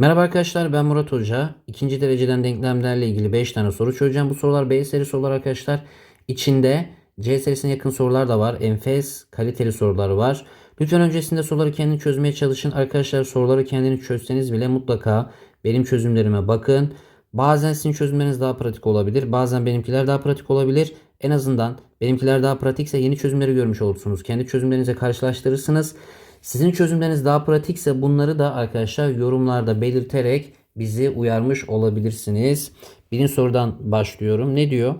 Merhaba arkadaşlar ben Murat Hoca. İkinci dereceden denklemlerle ilgili 5 tane soru çözeceğim. Bu sorular B seri sorular arkadaşlar. İçinde C serisine yakın sorular da var. Enfes kaliteli sorular var. Lütfen öncesinde soruları kendini çözmeye çalışın. Arkadaşlar soruları kendini çözseniz bile mutlaka benim çözümlerime bakın. Bazen sizin çözümleriniz daha pratik olabilir. Bazen benimkiler daha pratik olabilir. En azından benimkiler daha pratikse yeni çözümleri görmüş olursunuz. Kendi çözümlerinize karşılaştırırsınız. Sizin çözümleriniz daha pratikse bunları da arkadaşlar yorumlarda belirterek bizi uyarmış olabilirsiniz. Birinci sorudan başlıyorum. Ne diyor?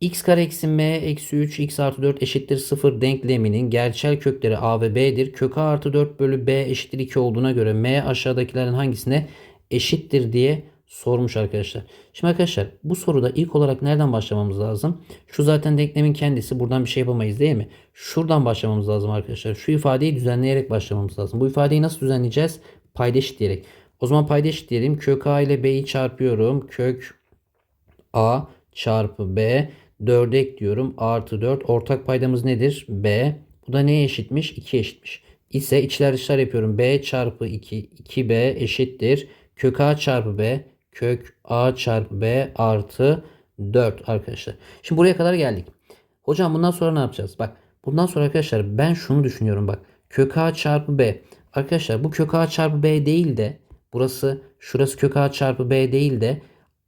x kare eksi m eksi 3 x artı 4 eşittir 0 denkleminin gerçel kökleri a ve b'dir. Kök a artı 4 bölü b eşittir 2 olduğuna göre m aşağıdakilerin hangisine eşittir diye sormuş arkadaşlar. Şimdi arkadaşlar bu soruda ilk olarak nereden başlamamız lazım? Şu zaten denklemin kendisi. Buradan bir şey yapamayız değil mi? Şuradan başlamamız lazım arkadaşlar. Şu ifadeyi düzenleyerek başlamamız lazım. Bu ifadeyi nasıl düzenleyeceğiz? Payda eşitleyerek. O zaman payda eşitleyelim. Kök a ile b'yi çarpıyorum. Kök a çarpı b 4'e ekliyorum. Artı 4. Ortak paydamız nedir? b. Bu da neye eşitmiş? 2 eşitmiş. İse içler dışlar yapıyorum. b çarpı 2 2b eşittir. Kök a çarpı b kök a çarpı b artı 4 arkadaşlar. Şimdi buraya kadar geldik. Hocam bundan sonra ne yapacağız? Bak bundan sonra arkadaşlar ben şunu düşünüyorum bak. Kök a çarpı b. Arkadaşlar bu kök a çarpı b değil de burası şurası kök a çarpı b değil de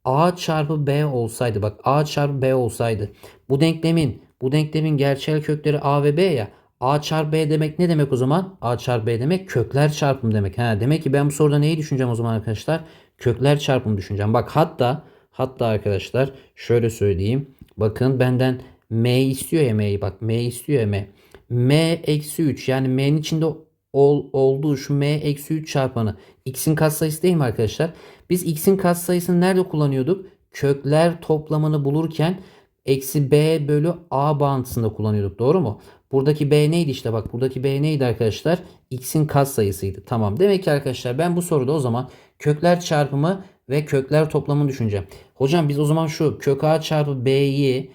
a çarpı b olsaydı bak a çarpı b olsaydı bu denklemin bu denklemin gerçel kökleri a ve b ya a çarpı b demek ne demek o zaman? a çarpı b demek kökler çarpımı demek. Ha, demek ki ben bu soruda neyi düşüneceğim o zaman arkadaşlar? Kökler çarpımı düşüneceğim. Bak hatta hatta arkadaşlar şöyle söyleyeyim. Bakın benden m istiyor ya m'yi bak m istiyor ya m. m eksi 3 yani m'nin içinde ol, olduğu şu m eksi 3 çarpanı x'in katsayısı değil mi arkadaşlar? Biz x'in katsayısını nerede kullanıyorduk? Kökler toplamını bulurken eksi b bölü a bağıntısında kullanıyorduk. Doğru mu? Buradaki b neydi işte bak buradaki b neydi arkadaşlar? x'in katsayısıydı. Tamam. Demek ki arkadaşlar ben bu soruda o zaman kökler çarpımı ve kökler toplamını düşüneceğim. Hocam biz o zaman şu kök a çarpı b'yi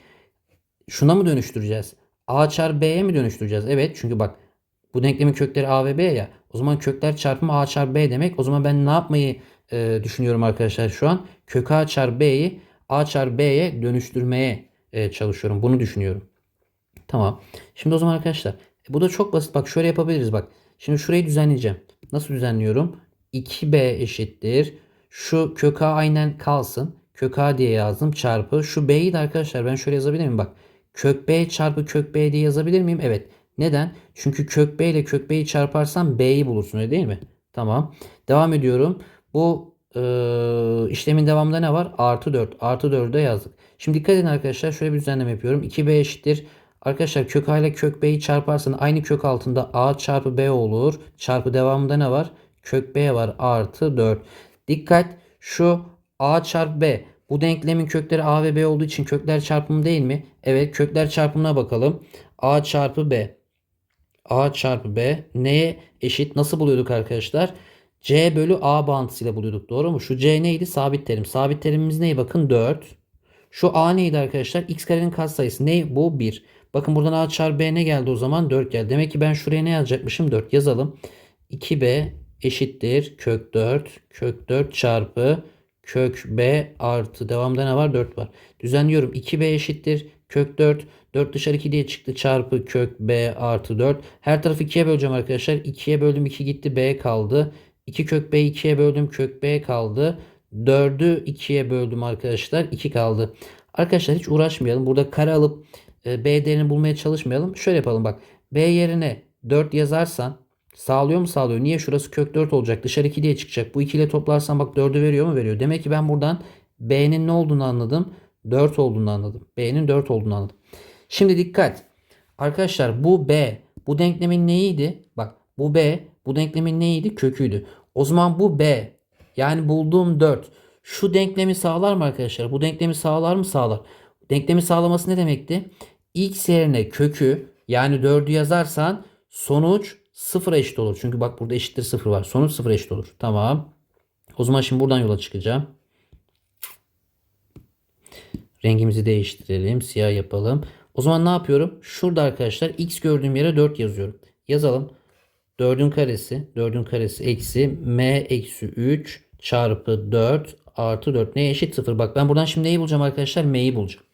şuna mı dönüştüreceğiz? a çarpı b'ye mi dönüştüreceğiz? Evet çünkü bak bu denklemin kökleri a ve b ya. O zaman kökler çarpımı a çarpı b demek. O zaman ben ne yapmayı e, düşünüyorum arkadaşlar şu an? Kök a çarpı b'yi a çarpı b'ye dönüştürmeye e, çalışıyorum. Bunu düşünüyorum. Tamam. Şimdi o zaman arkadaşlar e, bu da çok basit. Bak şöyle yapabiliriz bak. Şimdi şurayı düzenleyeceğim. Nasıl düzenliyorum? 2b eşittir. Şu kök a aynen kalsın. Kök a diye yazdım çarpı. Şu b'yi de arkadaşlar ben şöyle yazabilir miyim? Bak kök b çarpı kök b diye yazabilir miyim? Evet. Neden? Çünkü kök b ile kök b'yi çarparsam b'yi bulursun öyle değil mi? Tamam. Devam ediyorum. Bu e, işlemin devamında ne var? Artı 4. Artı 4'ü de yazdık. Şimdi dikkat edin arkadaşlar. Şöyle bir düzenleme yapıyorum. 2b eşittir. Arkadaşlar kök a ile kök b'yi çarparsan aynı kök altında a çarpı b olur. Çarpı devamında ne var? Kök b var artı 4. Dikkat şu a çarpı b. Bu denklemin kökleri a ve b olduğu için kökler çarpımı değil mi? Evet kökler çarpımına bakalım. a çarpı b. a çarpı b neye eşit? Nasıl buluyorduk arkadaşlar? c bölü a bağıntısıyla buluyorduk. Doğru mu? Şu c neydi? Sabit terim. Sabit terimimiz neydi? Bakın 4. Şu a neydi arkadaşlar? x karenin katsayısı. Ne? Bu 1. Bakın buradan a çarpı b ne geldi o zaman? 4 geldi. Demek ki ben şuraya ne yazacakmışım? 4 yazalım. 2b eşittir kök 4 kök 4 çarpı kök b artı devamda ne var 4 var. Düzenliyorum 2b eşittir kök 4 4 dışarı 2 diye çıktı çarpı kök b artı 4. Her tarafı 2'ye böleceğim arkadaşlar. 2'ye böldüm 2 gitti b kaldı. 2 kök b 2'ye böldüm kök b kaldı. 4'ü 2'ye böldüm arkadaşlar 2 kaldı. Arkadaşlar hiç uğraşmayalım. Burada kare alıp e, b değerini bulmaya çalışmayalım. Şöyle yapalım bak. b yerine 4 yazarsan Sağlıyor mu sağlıyor? Niye? Şurası kök 4 olacak. Dışarı 2 diye çıkacak. Bu 2 ile toplarsan bak 4'ü veriyor mu? Veriyor. Demek ki ben buradan B'nin ne olduğunu anladım. 4 olduğunu anladım. B'nin 4 olduğunu anladım. Şimdi dikkat. Arkadaşlar bu B. Bu denklemin neydi? Bak bu B. Bu denklemin neydi? Köküydü. O zaman bu B. Yani bulduğum 4. Şu denklemi sağlar mı arkadaşlar? Bu denklemi sağlar mı? Sağlar. Denklemi sağlaması ne demekti? X yerine kökü yani 4'ü yazarsan sonuç sıfıra eşit olur. Çünkü bak burada eşittir sıfır var. Sonuç sıfıra eşit olur. Tamam. O zaman şimdi buradan yola çıkacağım. Rengimizi değiştirelim. Siyah yapalım. O zaman ne yapıyorum? Şurada arkadaşlar x gördüğüm yere 4 yazıyorum. Yazalım. 4'ün karesi. 4'ün karesi eksi m eksi 3 çarpı 4 artı 4 neye eşit 0. Bak ben buradan şimdi neyi bulacağım arkadaşlar? M'yi bulacağım.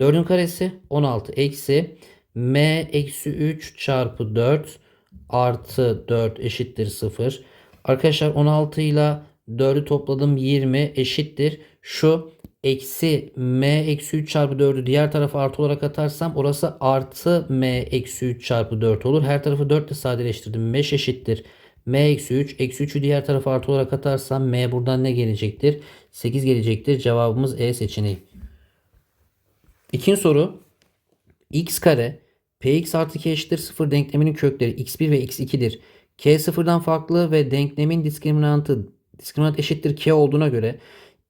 4'ün karesi 16 eksi M eksi 3 çarpı 4 artı 4 eşittir 0. Arkadaşlar 16 ile 4'ü topladım 20 eşittir. Şu eksi m eksi 3 çarpı 4'ü diğer tarafa artı olarak atarsam orası artı m eksi 3 çarpı 4 olur. Her tarafı 4 ile sadeleştirdim. 5 eşittir. m eksi 3. Eksi 3'ü diğer tarafa artı olarak atarsam m buradan ne gelecektir? 8 gelecektir. Cevabımız E seçeneği. İkinci soru. x kare px artı k eşittir 0 denkleminin kökleri x1 ve x2'dir. k sıfırdan farklı ve denklemin diskriminantı diskriminant eşittir k olduğuna göre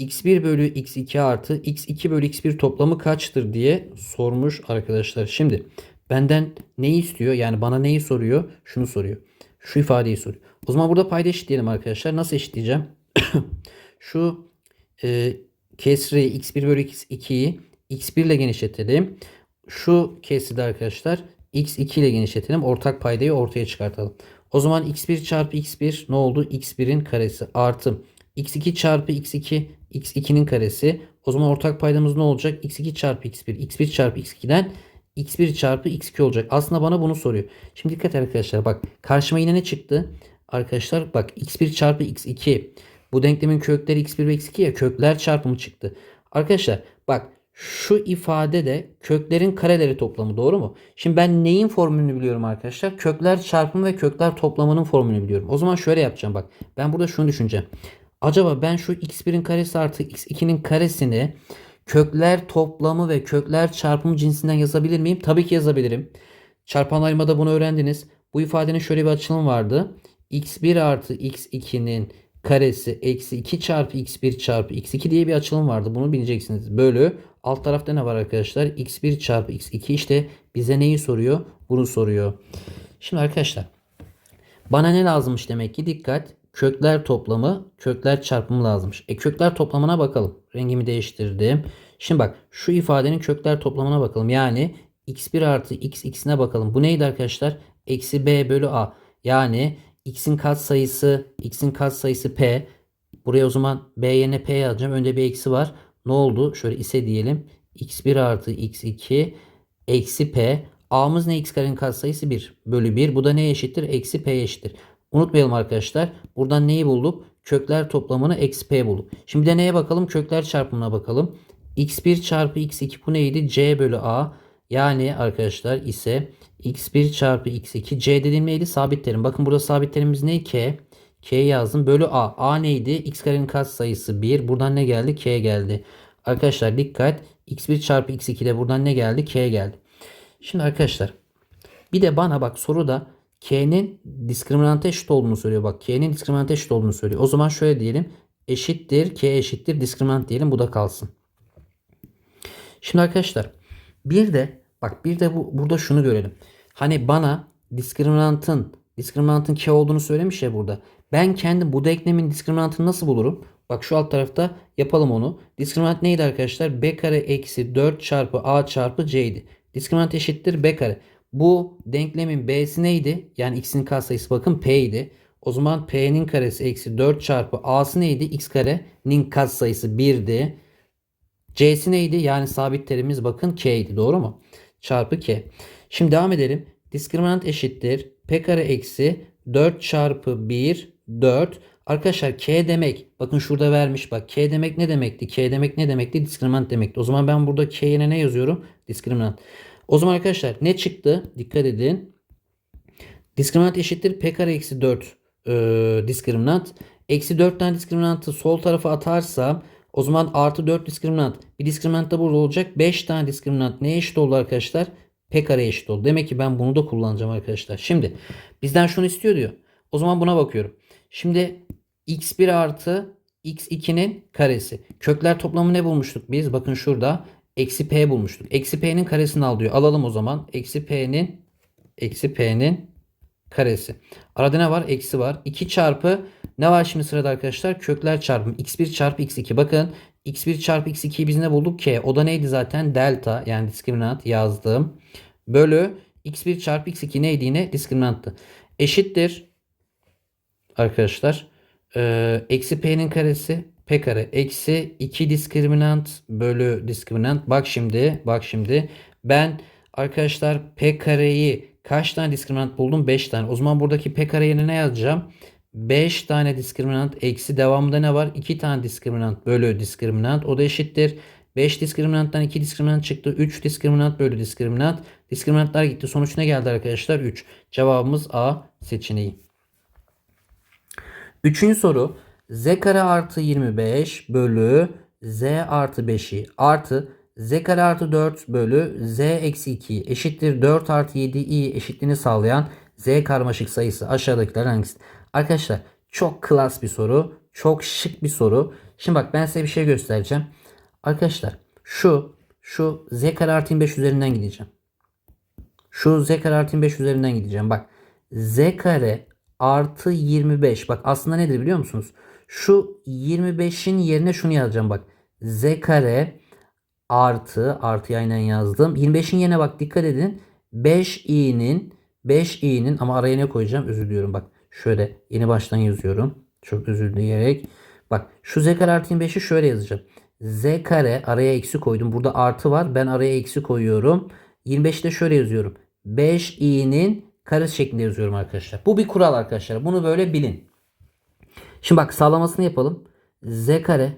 x1 bölü x2 artı x2 bölü x1 toplamı kaçtır diye sormuş arkadaşlar. Şimdi benden neyi istiyor? Yani bana neyi soruyor? Şunu soruyor. Şu ifadeyi soruyor. O zaman burada payda eşitleyelim arkadaşlar. Nasıl eşitleyeceğim? Şu e, kesri x1 bölü x2'yi x1 ile genişletelim. Şu kesri de arkadaşlar x2 ile genişletelim. Ortak paydayı ortaya çıkartalım. O zaman x1 çarpı x1 ne oldu? x1'in karesi artı x2 çarpı x2 x2'nin karesi. O zaman ortak paydamız ne olacak? x2 çarpı x1 x1 çarpı x2'den x1 çarpı x2 olacak. Aslında bana bunu soruyor. Şimdi dikkat arkadaşlar bak karşıma yine ne çıktı? Arkadaşlar bak x1 çarpı x2 bu denklemin kökleri x1 ve x2 ya kökler çarpımı çıktı. Arkadaşlar bak şu ifade de köklerin kareleri toplamı doğru mu? Şimdi ben neyin formülünü biliyorum arkadaşlar? Kökler çarpımı ve kökler toplamının formülünü biliyorum. O zaman şöyle yapacağım bak. Ben burada şunu düşüneceğim. Acaba ben şu x1'in karesi artı x2'nin karesini kökler toplamı ve kökler çarpımı cinsinden yazabilir miyim? Tabii ki yazabilirim. Çarpanlarımda bunu öğrendiniz. Bu ifadenin şöyle bir açılımı vardı. x1 artı x2'nin karesi eksi 2 çarpı x1 çarpı x2 diye bir açılım vardı. Bunu bileceksiniz. Bölü alt tarafta ne var arkadaşlar? x1 çarpı x2 işte bize neyi soruyor? Bunu soruyor. Şimdi arkadaşlar bana ne lazımmış demek ki? Dikkat. Kökler toplamı, kökler çarpımı lazımmış. E kökler toplamına bakalım. Rengimi değiştirdim. Şimdi bak şu ifadenin kökler toplamına bakalım. Yani x1 artı x x'ine bakalım. Bu neydi arkadaşlar? Eksi b bölü a. Yani x'in katsayısı, x'in katsayısı p. Buraya o zaman b yerine p yazacağım. Önde bir eksi var. Ne oldu? Şöyle ise diyelim. x1 artı x2 eksi p. A'mız ne? x karenin katsayısı 1 bölü 1. Bu da ne eşittir? Eksi p eşittir. Unutmayalım arkadaşlar. Buradan neyi bulduk? Kökler toplamını eksi p bulduk. Şimdi de neye bakalım? Kökler çarpımına bakalım. x1 çarpı x2 bu neydi? c bölü a. Yani arkadaşlar ise x1 çarpı x2 c dediğim neydi? Sabit terim. Bakın burada sabit terimimiz ne? k. k yazdım. Bölü a. a neydi? x karenin katsayısı 1. Buradan ne geldi? k geldi. Arkadaşlar dikkat. x1 çarpı x2 de buradan ne geldi? k geldi. Şimdi arkadaşlar bir de bana bak soruda K'nin diskriminante eşit olduğunu söylüyor. Bak K'nin diskriminante eşit olduğunu söylüyor. O zaman şöyle diyelim. Eşittir K eşittir diskriminant diyelim. Bu da kalsın. Şimdi arkadaşlar bir de bak bir de bu, burada şunu görelim. Hani bana diskriminantın diskriminantın K olduğunu söylemiş ya burada. Ben kendim bu denklemin diskriminantını nasıl bulurum? Bak şu alt tarafta yapalım onu. Diskriminant neydi arkadaşlar? B kare eksi 4 çarpı A çarpı C'ydi. Diskriminant eşittir B kare. Bu denklemin b'si neydi? Yani x'in katsayısı bakın p idi. O zaman p'nin karesi eksi 4 çarpı a'sı neydi? x karenin katsayısı 1'di. c'si neydi? Yani sabit terimiz bakın k idi. Doğru mu? Çarpı k. Şimdi devam edelim. Diskriminant eşittir. p kare eksi 4 çarpı 1 4. Arkadaşlar k demek bakın şurada vermiş bak k demek ne demekti? k demek ne demekti? Diskriminant demekti. O zaman ben burada k yerine ne yazıyorum? Diskriminant. O zaman arkadaşlar ne çıktı? Dikkat edin. Diskriminant eşittir p kare eksi 4 e, diskriminant. Eksi 4 tane diskriminantı sol tarafa atarsam o zaman artı 4 diskriminant. Bir diskriminant da burada olacak. 5 tane diskriminant neye eşit oldu arkadaşlar? P kare eşit oldu. Demek ki ben bunu da kullanacağım arkadaşlar. Şimdi bizden şunu istiyor diyor. O zaman buna bakıyorum. Şimdi x1 artı x2'nin karesi. Kökler toplamı ne bulmuştuk biz? Bakın şurada eksi p bulmuştuk. Eksi p'nin karesini al diyor. Alalım o zaman. Eksi p'nin eksi p'nin karesi. Arada ne var? Eksi var. 2 çarpı ne var şimdi sırada arkadaşlar? Kökler çarpımı. x1 çarpı x2. Bakın x1 çarpı x2'yi biz ne bulduk? K. O da neydi zaten? Delta yani diskriminant yazdım. Bölü x1 çarpı x2 neydi yine? Diskriminanttı. Eşittir arkadaşlar. Ee, eksi P'nin karesi P kare eksi 2 diskriminant bölü diskriminant. Bak şimdi bak şimdi ben arkadaşlar P kareyi kaç tane diskriminant buldum? 5 tane. O zaman buradaki P kare yerine ne yazacağım? 5 tane diskriminant eksi devamında ne var? 2 tane diskriminant bölü diskriminant. O da eşittir. 5 diskriminanttan 2 diskriminant çıktı. 3 diskriminant bölü diskriminant. Diskriminantlar gitti. Sonuç ne geldi arkadaşlar? 3. Cevabımız A seçeneği. Üçüncü soru. Z kare artı 25 bölü Z artı 5'i artı Z kare artı 4 bölü Z eksi 2 eşittir 4 artı 7i eşitliğini sağlayan Z karmaşık sayısı aşağıdakiler hangisi? Arkadaşlar çok klas bir soru. Çok şık bir soru. Şimdi bak ben size bir şey göstereceğim. Arkadaşlar şu şu Z kare artı 25 üzerinden gideceğim. Şu Z kare artı 25 üzerinden gideceğim. Bak Z kare artı 25. Bak aslında nedir biliyor musunuz? Şu 25'in yerine şunu yazacağım bak. Z kare artı artı aynen yazdım. 25'in yerine bak dikkat edin. 5i'nin 5i'nin ama araya ne koyacağım? Özür diliyorum bak. Şöyle yeni baştan yazıyorum. Çok özür dileyerek. Bak şu z kare artı 25'i şöyle yazacağım. z kare araya eksi koydum. Burada artı var. Ben araya eksi koyuyorum. 25'te de şöyle yazıyorum. 5i'nin karesi şeklinde yazıyorum arkadaşlar. Bu bir kural arkadaşlar. Bunu böyle bilin. Şimdi bak sağlamasını yapalım. z kare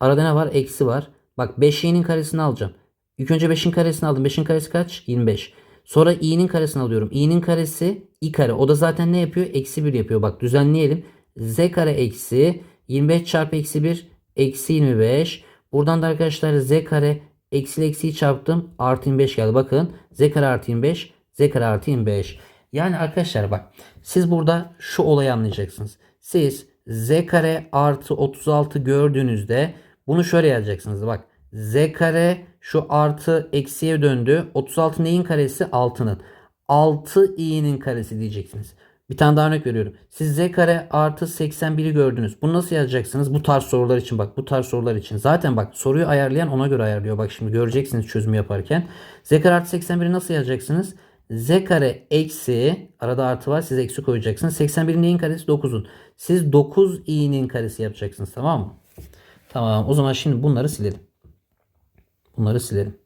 arada ne var? Eksi var. Bak 5i'nin karesini alacağım. İlk önce 5'in karesini aldım. 5'in karesi kaç? 25. Sonra i'nin karesini alıyorum. i'nin karesi i kare. O da zaten ne yapıyor? Eksi 1 yapıyor. Bak düzenleyelim. z kare eksi 25 çarpı eksi 1 eksi 25. Buradan da arkadaşlar z kare eksi eksiyi çarptım. Artı 25 geldi. Bakın z kare artı 25 z kare artı 25. Yani arkadaşlar bak siz burada şu olayı anlayacaksınız. Siz z kare artı 36 gördüğünüzde bunu şöyle yazacaksınız. Bak z kare şu artı eksiye döndü. 36 neyin karesi? 6'nın. 6i'nin karesi diyeceksiniz. Bir tane daha örnek veriyorum. Siz z kare artı 81'i gördünüz. Bunu nasıl yazacaksınız? Bu tarz sorular için bak. Bu tarz sorular için. Zaten bak soruyu ayarlayan ona göre ayarlıyor. Bak şimdi göreceksiniz çözümü yaparken. z kare artı 81'i nasıl yazacaksınız? Z kare eksi arada artı var siz eksi koyacaksınız. 81'in neyin karesi? 9'un. Siz 9i'nin karesi yapacaksınız tamam mı? Tamam o zaman şimdi bunları silelim. Bunları silelim.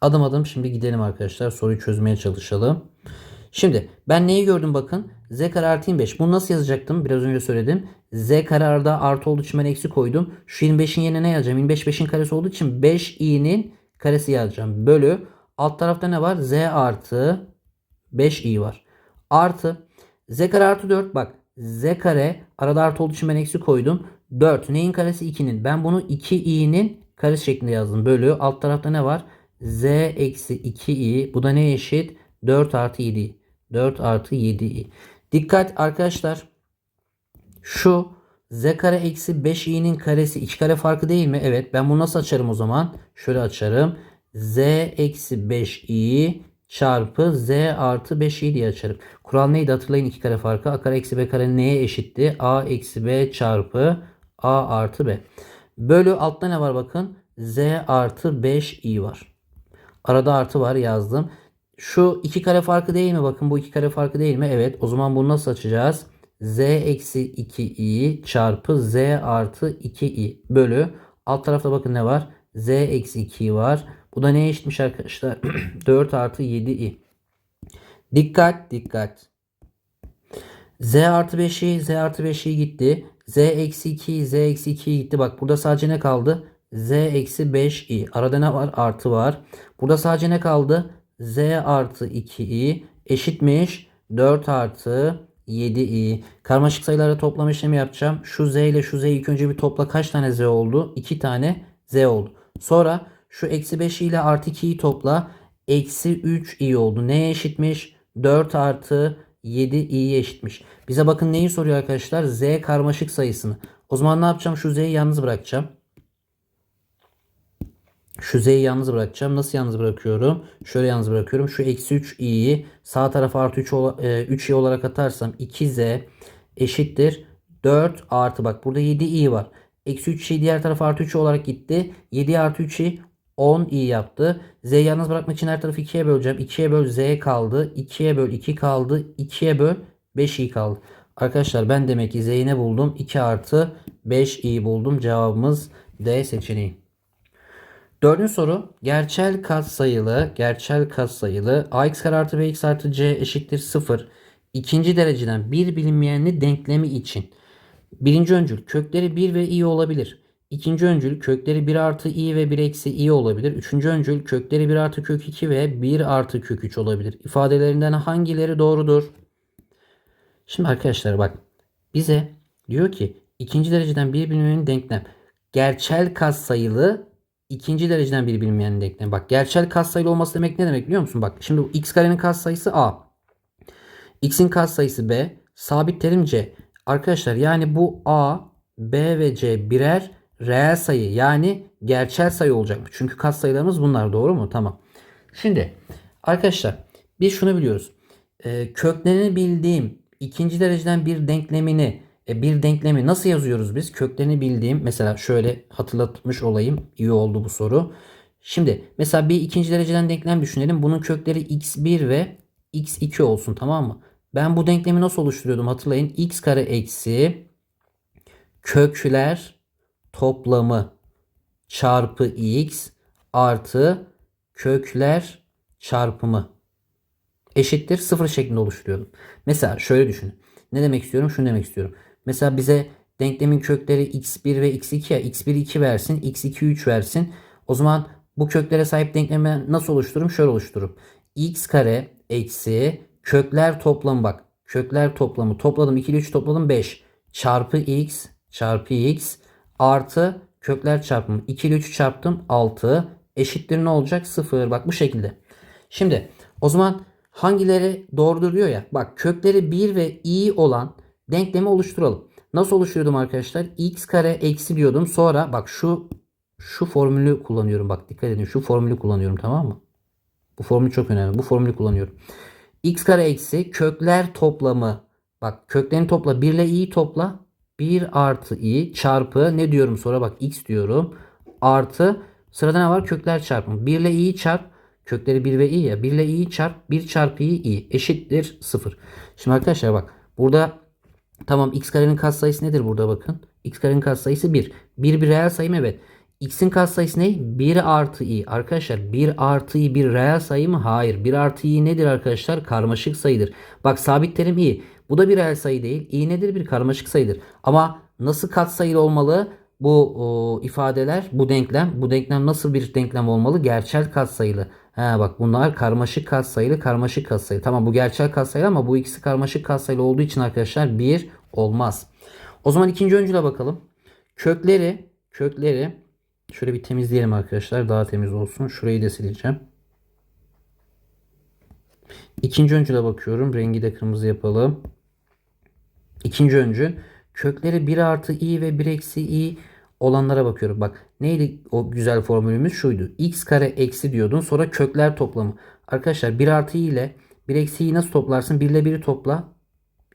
Adım adım şimdi gidelim arkadaşlar. Soruyu çözmeye çalışalım. Şimdi ben neyi gördüm bakın. Z kare artı 25. Bunu nasıl yazacaktım? Biraz önce söyledim. Z kare arada artı olduğu için ben eksi koydum. Şu 25'in yerine ne yazacağım? 25 5'in karesi olduğu için 5i'nin karesi yazacağım. Bölü. Alt tarafta ne var? Z artı 5i var. Artı. Z kare artı 4. Bak. Z kare arada artı olduğu için ben eksi koydum. 4. Neyin karesi? 2'nin. Ben bunu 2i'nin karesi şeklinde yazdım. Bölü. Alt tarafta ne var? Z eksi 2i. Bu da ne eşit? 4 artı 7. 4 artı 7i. Dikkat arkadaşlar. Şu z kare eksi 5i'nin karesi 2 kare farkı değil mi? Evet. Ben bunu nasıl açarım o zaman? Şöyle açarım. Z eksi 5i çarpı z artı 5i diye açarım. Kural neydi hatırlayın 2 kare farkı. A kare eksi b kare neye eşitti? a eksi b çarpı a artı b. Bölü altta ne var bakın? z artı 5i var. Arada artı var yazdım. Şu iki kare farkı değil mi? Bakın bu iki kare farkı değil mi? Evet. O zaman bunu nasıl açacağız? z eksi 2i çarpı z artı 2i bölü. Alt tarafta bakın ne var? z eksi 2i var. Bu da ne eşitmiş arkadaşlar? 4 artı 7i. Dikkat dikkat. z artı 5i z artı 5i gitti. z eksi 2i z eksi 2i gitti. Bak burada sadece ne kaldı? z eksi 5i. Arada ne var? Artı var. Burada sadece ne kaldı? z artı 2i eşitmiş 4 artı 7i. Karmaşık sayıları toplama işlemi yapacağım. Şu z ile şu z ilk önce bir topla kaç tane z oldu? 2 tane z oldu. Sonra şu eksi 5 ile artı 2'yi topla. Eksi 3i oldu. Neye eşitmiş? 4 artı 7i'ye eşitmiş. Bize bakın neyi soruyor arkadaşlar? Z karmaşık sayısını. O zaman ne yapacağım? Şu z'yi yalnız bırakacağım. Şu z'yi yalnız bırakacağım. Nasıl yalnız bırakıyorum? Şöyle yalnız bırakıyorum. Şu eksi 3i'yi sağ tarafa artı 3, 3i olarak atarsam 2z eşittir. 4 artı bak burada 7i var. Eksi 3i diğer tarafa artı 3 olarak gitti. 7 artı 3i 10i yaptı. Z'yi yalnız bırakmak için her tarafı 2'ye böleceğim. 2'ye böl z kaldı. 2'ye böl 2 kaldı. 2'ye böl 5i kaldı. Arkadaşlar ben demek ki Z'yi ne buldum? 2 artı 5i buldum. Cevabımız D seçeneği. Dördüncü soru. Gerçel katsayılı, gerçel katsayılı ax kare artı bx artı c eşittir 0. İkinci dereceden bir bilinmeyenli denklemi için. Birinci öncül kökleri 1 ve i olabilir. İkinci öncül kökleri 1 artı i ve 1 eksi i olabilir. Üçüncü öncül kökleri 1 artı kök 2 ve 1 artı kök 3 olabilir. İfadelerinden hangileri doğrudur? Şimdi arkadaşlar bak bize diyor ki ikinci dereceden bir bilinmeyen denklem gerçel katsayılı ikinci dereceden bir bilinmeyen denklem. Bak gerçel katsayılı olması demek ne demek biliyor musun? Bak şimdi x karenin katsayısı a. x'in katsayısı b. Sabit terim c. Arkadaşlar yani bu a, b ve c birer reel sayı yani gerçel sayı olacak. Çünkü katsayılarımız bunlar doğru mu? Tamam. Şimdi arkadaşlar biz şunu biliyoruz. Ee, köklerini bildiğim ikinci dereceden bir denklemini e, bir denklemi nasıl yazıyoruz biz? Köklerini bildiğim mesela şöyle hatırlatmış olayım. İyi oldu bu soru. Şimdi mesela bir ikinci dereceden denklem düşünelim. Bunun kökleri x1 ve x2 olsun tamam mı? Ben bu denklemi nasıl oluşturuyordum hatırlayın. x kare eksi kökler toplamı çarpı x artı kökler çarpımı eşittir sıfır şeklinde oluşturuyordum. Mesela şöyle düşünün. Ne demek istiyorum? Şunu demek istiyorum. Mesela bize denklemin kökleri x1 ve x2 ya x1 2 versin, x2 3 versin. O zaman bu köklere sahip denklemi nasıl oluştururum? Şöyle oluştururum. x kare eksi kökler toplamı bak. Kökler toplamı topladım 2 ile 3 topladım 5 çarpı x çarpı x artı kökler çarpımı 2 ile 3 çarptım 6 eşittir ne olacak? 0. Bak bu şekilde. Şimdi o zaman hangileri doğrudur diyor ya. Bak kökleri 1 ve i olan denklemi oluşturalım. Nasıl oluşturuyordum arkadaşlar? x kare eksi diyordum. Sonra bak şu şu formülü kullanıyorum. Bak dikkat edin şu formülü kullanıyorum tamam mı? Bu formül çok önemli. Bu formülü kullanıyorum. x kare eksi kökler toplamı. Bak köklerini topla. 1 ile i'yi topla. 1 artı i çarpı ne diyorum sonra bak x diyorum. Artı sırada ne var? Kökler çarpımı. 1 ile i'yi çarp. Kökleri 1 ve i ya. 1 ile i'yi çarp. 1 çarpı i i eşittir 0. Şimdi arkadaşlar bak burada tamam x karenin katsayısı nedir burada bakın. x karenin katsayısı 1. 1 bir reel sayı mı? Evet. x'in katsayısı ne? 1 artı i. Arkadaşlar 1 artı i bir reel sayı mı? Hayır. 1 artı i nedir arkadaşlar? Karmaşık sayıdır. Bak sabit terim i. Bu da bir reel sayı değil. i nedir? Bir karmaşık sayıdır. Ama nasıl katsayılı olmalı? Bu o, ifadeler, bu denklem, bu denklem nasıl bir denklem olmalı? Gerçel katsayılı. He bak bunlar karmaşık katsayılı, karmaşık katsayılı. Tamam bu gerçel katsayılı ama bu ikisi karmaşık katsayılı olduğu için arkadaşlar bir olmaz. O zaman ikinci öncüle bakalım. Kökleri, kökleri şöyle bir temizleyelim arkadaşlar. Daha temiz olsun. Şurayı da sileceğim. İkinci öncüle bakıyorum. Rengi de kırmızı yapalım. İkinci öncü. Kökleri 1 artı i ve 1 eksi i olanlara bakıyorum. Bak neydi o güzel formülümüz şuydu. x kare eksi diyordun sonra kökler toplamı. Arkadaşlar 1 artı i ile 1 eksiyi nasıl toplarsın? 1 ile 1'i topla.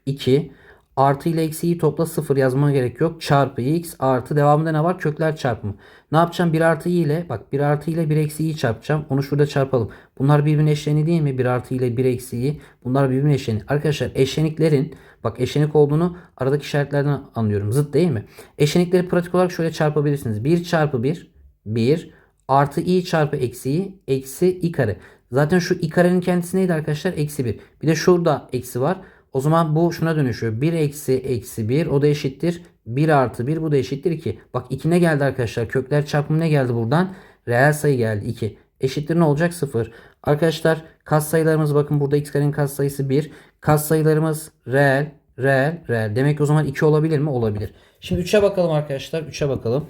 2. Artı ile eksiyi topla 0 yazmama gerek yok. Çarpı x artı devamında ne var? Kökler çarpımı. Ne yapacağım? 1 artı i ile bak 1 artı ile 1 eksi i çarpacağım. Onu şurada çarpalım. Bunlar birbirine eşleni değil mi? 1 artı ile 1 eksi i. Bunlar birbirine eşleni. Arkadaşlar eşleniklerin bak eşlenik olduğunu aradaki işaretlerden anlıyorum. Zıt değil mi? Eşlenikleri pratik olarak şöyle çarpabilirsiniz. 1 çarpı 1 1 artı i çarpı eksi i eksi i kare. Zaten şu i karenin kendisi neydi arkadaşlar? Eksi 1. Bir de şurada eksi var. O zaman bu şuna dönüşüyor. 1 eksi eksi 1 o da eşittir. 1 artı 1 bu da eşittir 2. Bak 2 ne geldi arkadaşlar? Kökler çarpımı ne geldi buradan? Reel sayı geldi 2. Eşittir ne olacak? 0. Arkadaşlar katsayılarımız bakın burada x karenin katsayısı 1. Katsayılarımız reel, reel, reel. Demek ki o zaman 2 olabilir mi? Olabilir. Şimdi 3'e bakalım arkadaşlar. 3'e bakalım.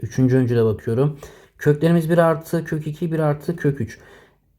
Üçüncü öncüle bakıyorum. Köklerimiz 1 artı kök 2 1 artı kök 3.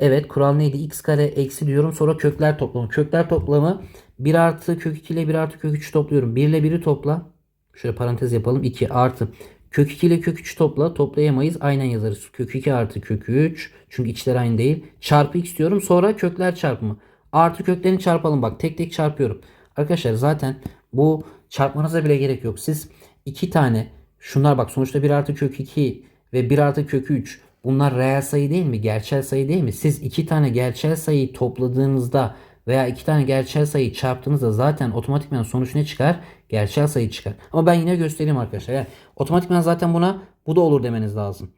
Evet kural neydi? x kare eksi diyorum. Sonra kökler toplamı. Kökler toplamı 1 artı kök 2 ile 1 artı kök 3 topluyorum. 1 ile 1'i topla. Şöyle parantez yapalım. 2 artı kök 2 ile kök 3 topla. Toplayamayız. Aynen yazarız. Kök 2 artı kök 3. Çünkü içler aynı değil. Çarpı x diyorum. Sonra kökler çarpımı. Artı köklerini çarpalım. Bak tek tek çarpıyorum. Arkadaşlar zaten bu çarpmanıza bile gerek yok. Siz iki tane şunlar bak sonuçta 1 artı kök 2 ve 1 artı kök 3 Bunlar reel sayı değil mi? Gerçel sayı değil mi? Siz iki tane gerçel sayıyı topladığınızda veya iki tane gerçel sayı çarptığınızda zaten otomatikman sonuç ne çıkar? Gerçel sayı çıkar. Ama ben yine göstereyim arkadaşlar. Yani otomatikman zaten buna bu da olur demeniz lazım.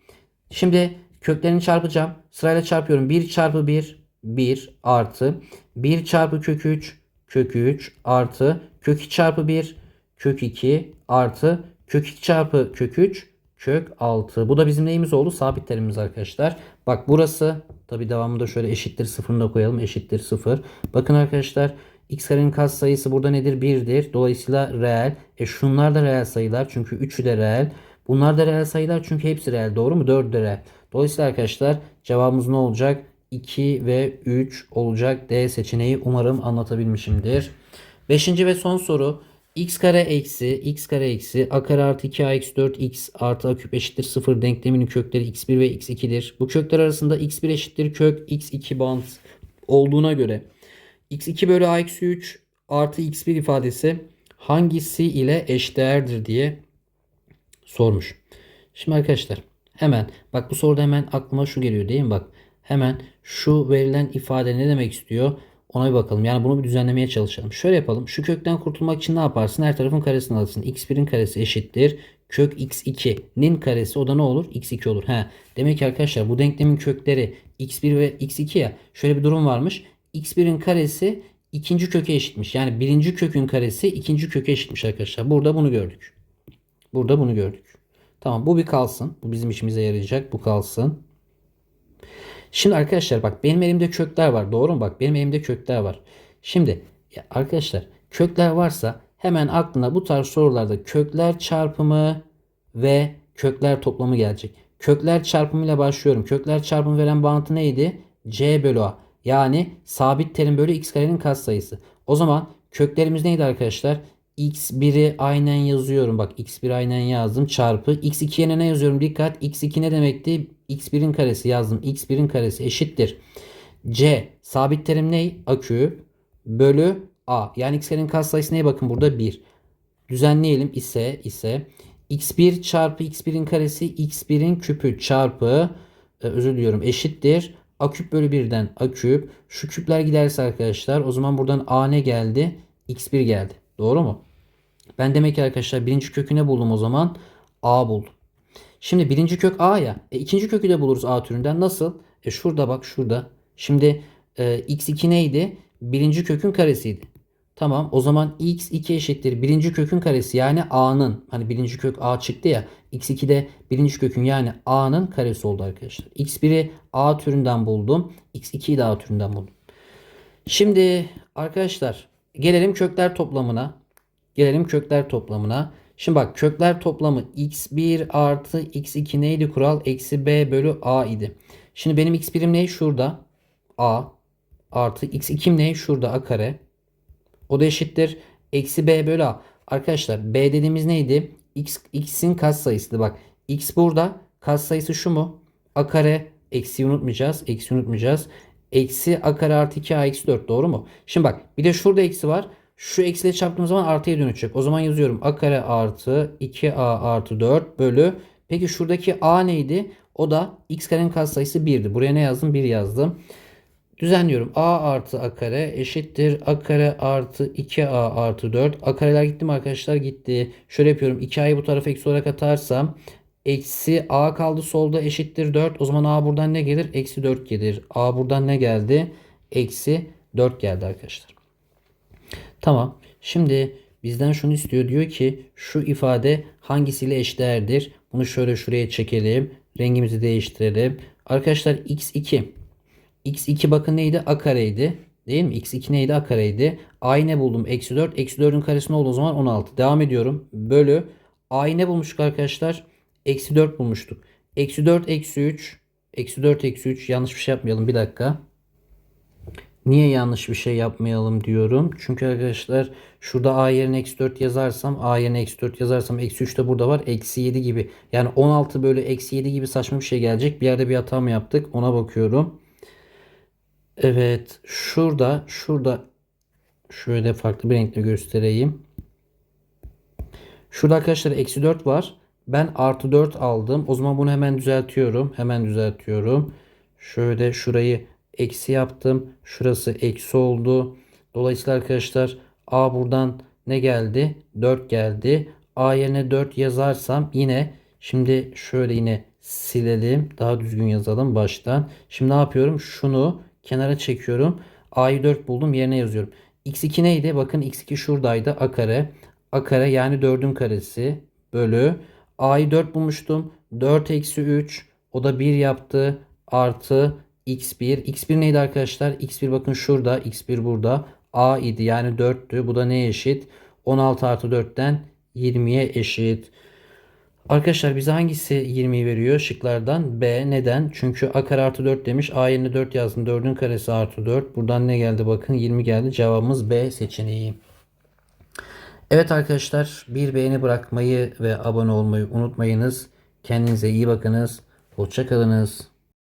Şimdi köklerini çarpacağım. Sırayla çarpıyorum. 1 çarpı 1 1 artı 1 çarpı kök 3 kök 3 artı kök 2 çarpı 1 kök 2 artı kök 2 çarpı kök 3 kök 6. Bu da bizim neyimiz oldu? Sabit terimimiz arkadaşlar. Bak burası tabi devamında şöyle eşittir sıfırını da koyalım. Eşittir 0. Bakın arkadaşlar x karenin kat sayısı burada nedir? 1'dir. Dolayısıyla reel. E şunlar da reel sayılar. Çünkü 3'ü de reel. Bunlar da reel sayılar çünkü hepsi reel. Doğru mu? 4 de reel. Dolayısıyla arkadaşlar cevabımız ne olacak? 2 ve 3 olacak D seçeneği. Umarım anlatabilmişimdir. Beşinci ve son soru. X kare eksi x kare eksi a kare artı 2a eksi 4 x artı a küp eşittir 0 denkleminin kökleri x1 ve x2'dir. Bu kökler arasında x1 eşittir kök x2 bant olduğuna göre x2 bölü a eksi 3 artı x1 ifadesi hangisi ile eşdeğerdir diye sormuş. Şimdi arkadaşlar hemen bak bu soruda hemen aklıma şu geliyor değil mi? Bak hemen şu verilen ifade ne demek istiyor? Ona bir bakalım. Yani bunu bir düzenlemeye çalışalım. Şöyle yapalım. Şu kökten kurtulmak için ne yaparsın? Her tarafın karesini alırsın. x1'in karesi eşittir. Kök x2'nin karesi o da ne olur? x2 olur. He. Demek ki arkadaşlar bu denklemin kökleri x1 ve x2 ya. Şöyle bir durum varmış. x1'in karesi ikinci köke eşitmiş. Yani birinci kökün karesi ikinci köke eşitmiş arkadaşlar. Burada bunu gördük. Burada bunu gördük. Tamam bu bir kalsın. Bu bizim işimize yarayacak. Bu kalsın. Şimdi arkadaşlar bak benim elimde kökler var. Doğru mu? Bak benim elimde kökler var. Şimdi ya arkadaşlar kökler varsa hemen aklına bu tarz sorularda kökler çarpımı ve kökler toplamı gelecek. Kökler çarpımıyla başlıyorum. Kökler çarpımı veren bağıntı neydi? C bölü A. Yani sabit terim bölü x karenin katsayısı. O zaman köklerimiz neydi arkadaşlar? x1'i aynen yazıyorum. Bak x1 aynen yazdım. Çarpı x2'ye ne yazıyorum? Dikkat. x2 ne demekti? X1'in karesi yazdım. x1'in karesi eşittir. c sabit terim ne? a küp bölü a. Yani x karenin katsayısı neye bakın burada 1. Düzenleyelim ise ise x1 çarpı x1'in karesi x1'in küpü çarpı e, özür diliyorum eşittir. a küp bölü 1'den a küp. Şu küpler giderse arkadaşlar o zaman buradan a ne geldi? x1 geldi. Doğru mu? Ben demek ki arkadaşlar birinci kökü ne buldum o zaman? A buldum. Şimdi birinci kök A ya. E, ikinci kökü de buluruz A türünden. Nasıl? E şurada bak şurada. Şimdi e, x2 neydi? Birinci kökün karesiydi. Tamam o zaman x2 eşittir birinci kökün karesi yani a'nın hani birinci kök a çıktı ya x2 de birinci kökün yani a'nın karesi oldu arkadaşlar. x1'i a türünden buldum. x2'yi de a türünden buldum. Şimdi arkadaşlar Gelelim kökler toplamına. Gelelim kökler toplamına. Şimdi bak kökler toplamı x1 artı x2 neydi kural? Eksi b bölü a idi. Şimdi benim x1'im ne? Şurada. a artı x2'm ne? Şurada a kare. O da eşittir. Eksi b bölü a. Arkadaşlar b dediğimiz neydi? x x'in katsayısıydı. Bak x burada. Katsayısı şu mu? a kare eksi unutmayacağız. Eksi unutmayacağız. Eksi a kare artı 2a eksi 4 doğru mu? Şimdi bak bir de şurada eksi var. Şu eksiyle çarptığım zaman artıya dönecek. O zaman yazıyorum a kare artı 2a artı 4 bölü. Peki şuradaki a neydi? O da x karenin katsayısı 1'di. Buraya ne yazdım? 1 yazdım. Düzenliyorum. a artı a kare eşittir. a kare artı 2a artı 4. a kareler gitti mi arkadaşlar? Gitti. Şöyle yapıyorum. 2a'yı bu tarafa eksi olarak atarsam Eksi a kaldı solda eşittir 4. O zaman a buradan ne gelir? Eksi 4 gelir. a buradan ne geldi? Eksi 4 geldi arkadaşlar. Tamam. Şimdi bizden şunu istiyor. Diyor ki şu ifade hangisiyle eşdeğerdir? Bunu şöyle şuraya çekelim. Rengimizi değiştirelim. Arkadaşlar x2. x2 bakın neydi? a kareydi. Değil mi? x2 neydi? a kareydi. a'yı ne buldum? Eksi 4. Eksi 4'ün karesi ne oldu o zaman? 16. Devam ediyorum. Bölü. a'yı ne bulmuştuk arkadaşlar? Eksi 4 bulmuştuk. Eksi 4 eksi 3. Eksi 4 eksi 3. Yanlış bir şey yapmayalım. Bir dakika. Niye yanlış bir şey yapmayalım diyorum. Çünkü arkadaşlar şurada a yerine eksi 4 yazarsam a yerine eksi 4 yazarsam eksi 3 de burada var. Eksi 7 gibi. Yani 16 bölü eksi 7 gibi saçma bir şey gelecek. Bir yerde bir hata mı yaptık? Ona bakıyorum. Evet. Şurada şurada şöyle farklı bir renkle göstereyim. Şurada arkadaşlar eksi 4 var. Ben artı 4 aldım. O zaman bunu hemen düzeltiyorum. Hemen düzeltiyorum. Şöyle şurayı Eksi yaptım. Şurası eksi oldu. Dolayısıyla arkadaşlar A buradan ne geldi? 4 geldi. A yerine 4 yazarsam yine şimdi şöyle yine silelim. Daha düzgün yazalım baştan. Şimdi ne yapıyorum? Şunu kenara çekiyorum. A'yı 4 buldum yerine yazıyorum. X2 neydi? Bakın X2 şuradaydı. A kare. A kare yani 4'ün karesi bölü. A'yı 4 bulmuştum. 4 eksi 3 o da 1 yaptı. Artı x1. x1 neydi arkadaşlar? x1 bakın şurada. x1 burada. A idi yani 4'tü. Bu da neye eşit? 16 artı 4'ten 20'ye eşit. Arkadaşlar bize hangisi 20'yi veriyor şıklardan? B. Neden? Çünkü a kare artı 4 demiş. A yerine 4 yazdım. 4'ün karesi artı 4. Buradan ne geldi bakın 20 geldi. Cevabımız B seçeneği. Evet arkadaşlar bir beğeni bırakmayı ve abone olmayı unutmayınız. Kendinize iyi bakınız. Hoşçakalınız.